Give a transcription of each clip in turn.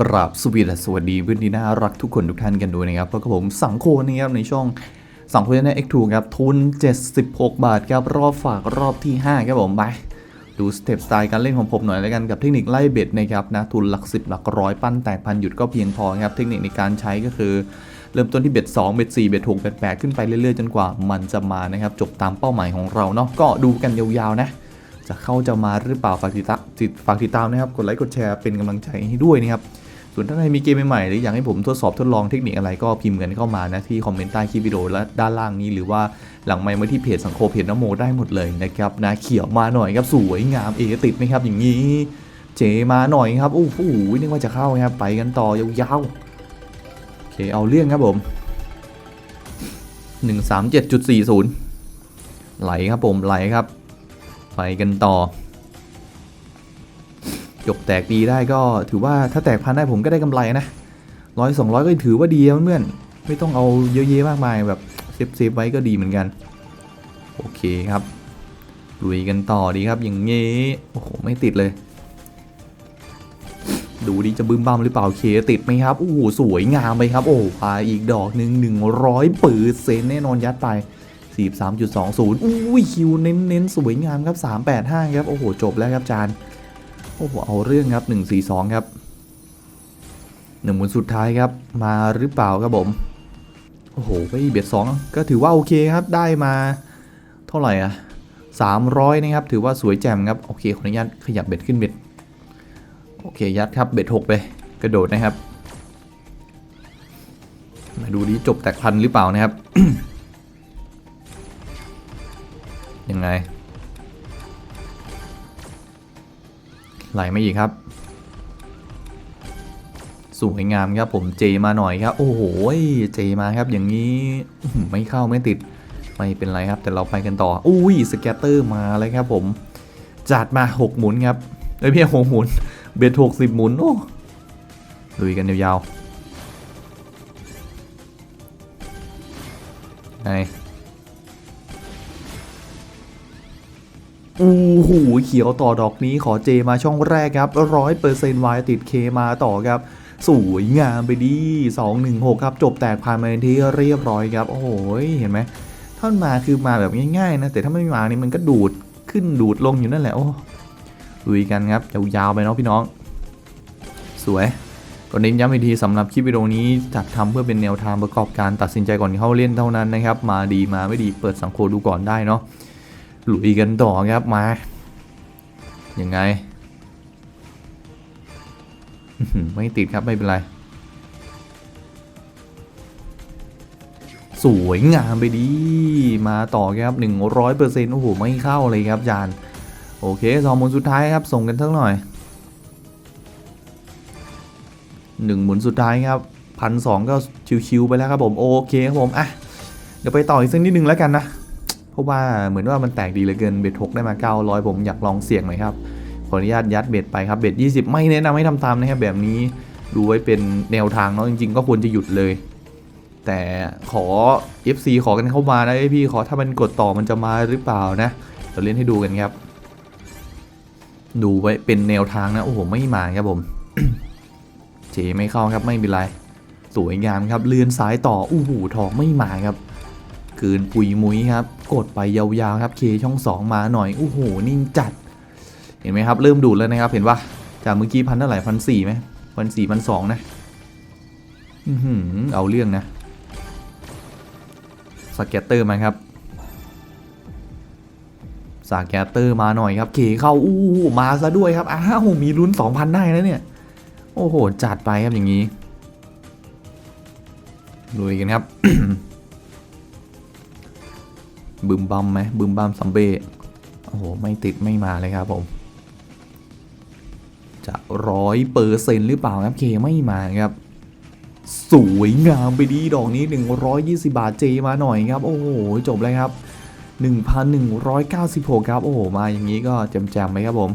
กราบสวีดสสวัสดีเพื่อนที่น่ารักทุกคนทุกท่านกันด้วยนะครับเพราะกับผมสังโคนะครับในช่องสังโคใน X2 ครับทุน 76 บาทครับรอบฝากรอบที่ 5 ครับผมไปดูสเต็ปสไตล์การเล่นของผมหน่อยแล้วกันกับเทคนิคไล่เบ็ดนะครับนะทุนหลัก 10 หลักร้อยปั้นแตกพันหยุดก็เพียงพอครับเทคนิคในการใช้ก็คือเริ่มต้นที่เบ็ด2เบ็ด4เบ็ด6เบ็ด8ขึ้นไปเรื่อยๆ จนกว่ามันจะมานะครับจบตามเป้าหมายของเราเนาะก็ดูกันยาวๆนะจะเข้าจะมาหรือเปล่าฝากติดตามฝากติดตามนะครับ กดไลค์กดแชร์เป็นกำลังใจให้ด้วยนะครับ ส่วนถ้าใครมีเกมใหม่ๆหรืออยากให้ผมทดสอบทดลองเทคนิคอะไรก็พิมพ์กันเข้ามานะที่คอมเมนต์ใต้คลิปวิดีโอและด้านล่างนี้ หรือว่าหลังไมค์มาที่เพจสังโคเพจน้ำโมได้หมดเลยนะครับนะเขียวมาหน่อยครับสวยงามเอติดไหมครับอย่างนี้ เจมาหน่อยครับโอ้โหนึกว่าจะเข้าครับไปกันต่อยาวๆโอเคเอาเรื่องครับผม 137.40 ไหลครับผมไหลครับ ไปกันต่อ จบแตกดีได้ก็ถือว่าถ้าแตกพันได้ผมก็ได้กำไรนะร้อยสองร้อยก็ถือว่าดีเพื่อนไม่ต้องเอาเยอะแยะมากมายแบบเซฟเซฟไว้ก็ดีเหมือนกัน โอเคครับลุยกันต่อดีครับอย่างงี้โอ้โหไม่ติดเลย ดูดิจะบึ้มบ้ามหรือเปล่าเคติดไหมครับโอ้โหสวยงามไปครับโอ้พาอีกดอกหนึ่งหนึ่งร้อยปืนเซนแน่นอนยัดไป43.20อุ้ยคิวเน้นเน้นๆสวยงามครับ385ครับโอ้โหจบแล้วครับจาน โอ้โหเอาเรื่องครับ142ครับหนึ่งหมุนสุดท้ายครับมาหรือเปล่าครับผมโอ้โหไปเบียด2ก็ถือว่าโอเคครับได้มาเท่าไหร่อะ300นะครับถือว่าสวยแจ่มครับโอเคขออนุญาตขยับเบ็ดขึ้นเบ็ดโอเคยัดครับเบ็ด6ไปกระโดดนะครับมาดูดิจบแตกพันหรือเปล่านะครับยังไง ไหลไม่อีกครับ สวยงามครับผมเจมาหน่อยครับ โอ้โหเจมาครับอย่างนี้ไม่เข้าไม่ติดไม่เป็นไรครับแต่เราไปกันต่อ อุ้ยสแกตเตอร์มาเลยครับผม จัดมา 6 หมุนครับเอ้ยพี่หกหมุน เบ็ดหกสิบหมุน โอ้ลุยกันยาวๆไง โอ้โหเขียวต่อดอกนี้ขอเจมาช่องแรกครับร้อยเปอร์เซ็นต์วายติดเคมาต่อครับ สวยงามไปดี216 ครับ จบแตกผ่านมาเป็นที่เรียบร้อยครับ โอ้โหเห็นไหมท่อนมาคือมาแบบง่ายๆนะ แต่ถ้าไม่มานี่มันก็ดูดขึ้นดูดลงอยู่นั่นแหละ โอ้ลุยกันครับยาวๆไปเนาะพี่น้อง สวยก็เน้นย้ำอีกทีสำหรับคลิปวิดีโอนี้จัดทำเพื่อเป็นแนวทางประกอบการตัดสินใจก่อนเข้าเล่นเท่านั้นนะครับ มาดีมาไม่ดีเปิดสังโคดูก่อนได้เนาะ ลุยกันต่อครับมา ยังไง ไม่ติดครับไม่เป็นไร สวยงามไปดี มาต่อครับ 100%โอ้โห ไม่เข้าเลยครับจานโอเคสองหมุนสุดท้ายครับ ส่งกันสักหน่อยหนึ่งหมุนสุดท้ายครับพันสองก็ชิวๆไปแล้วครับผม โอเคครับผม อะ เดี๋ยวไปต่ออีกสักนิดนึงแล้วกันนะ เพราะว่าเหมือนว่ามันแตกดีเหลือเกินเบ็ด6ได้มา 900 ผมอยากลองเสี่ยงหน่อยครับขออนุญาตยัดเบ็ดไปครับเบ็ด20 ไม่แนะนำให้ทำตามนะครับแบบนี้ดูไว้เป็นแนวทางเนาะจริง ๆ ก็ควรจะหยุดเลย แต่ขอ FC ขอกันเข้ามานะไอยพี่ขอถ้ามันกดต่อมันจะมาหรือเปล่านะเราเล่นให้ดูกันครับ ดูไว้เป็นแนวทางนะโอ้โหไม่มาครับผมเจไม่เข้าครับไม่เป็นไรสวยงามครับเลื่อนซ้ายต่ออู้หูทองไม่มาครับ คืนปุยมุ้ยครับ กดไปยาวๆครับเคช่อง 2 มาหน่อยโอ้โหนิ่งจัด เห็นไหมครับ เริ่มดูดแล้วนะครับ เห็นปะจากเมื่อกี้พันเท่าไหร่พันสี่ไหมพันสี่พันสองนะอือหือเอาเรื่องนะสแกตเตอร์มาครับสแกตเตอร์มาหน่อยครับเคเข้าอู้มาซะด้วยครับอ้าวมีลุ้น 2,000 ได้นะเนี่ย โอ้โห จัดไปครับอย่างนี้ลุยกันครับ บึมบัมไหมบึมบัมซัมเบ้โอ้โห ไม่ติดไม่มาเลยครับผม จะร้อยเปอร์เซ็นต์หรือเปล่าครับเคไม่มาครับ สวยงามไปดีดอกนี้ 120 บาทเจมาหน่อยครับ โอ้โห จบเลยครับ 1,196 ครับ โอ้โห มาอย่างนี้ก็แจมๆไหมครับผม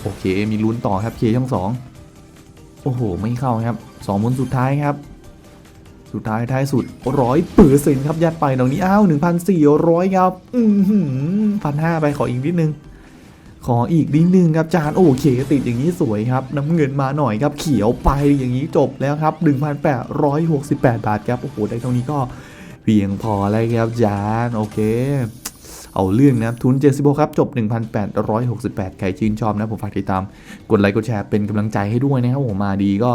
โอเค มีลุ้นต่อครับเคช่องสองโอ้โห ไม่เข้าครับสองหมุนสุดท้ายครับ สุดท้ายท้ายสุดร้อยเปอร์เซ็นต์ครับ ยัดไปตรงนี้อ้าวหนึ่งพันสี่ร้อยครับ อืมพันห้าไปขออีกนิดนึง ขออีกนิดนึงครับจานโอเค ติดอย่างนี้สวยครับ น้ำเงินมาหน่อยครับ เขียวไปอย่างนี้จบแล้วครับ 1,868 บาทครับ โอ้โห ได้เท่านี้ก็เพียงพอแล้วครับจานโอเคเอาเรื่องนะครับทุน76ครับจบ 1,868 ใครชื่นชอบนะผมฝากติดตาม กดไลค์กดแชร์เป็นกำลังใจให้ด้วยนะครับผมมาดีก็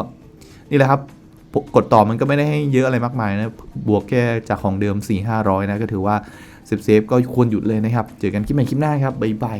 นี่แหละครับ กดต่อมันก็ไม่ได้ให้เยอะอะไรมากมายนะ บวกแค่จากของเดิม 4 500 นะ ก็ถือว่าเซฟๆก็ควรหยุดเลยนะครับ เจอกันคลิปใหม่คลิปหน้าครับ บ๊ายบาย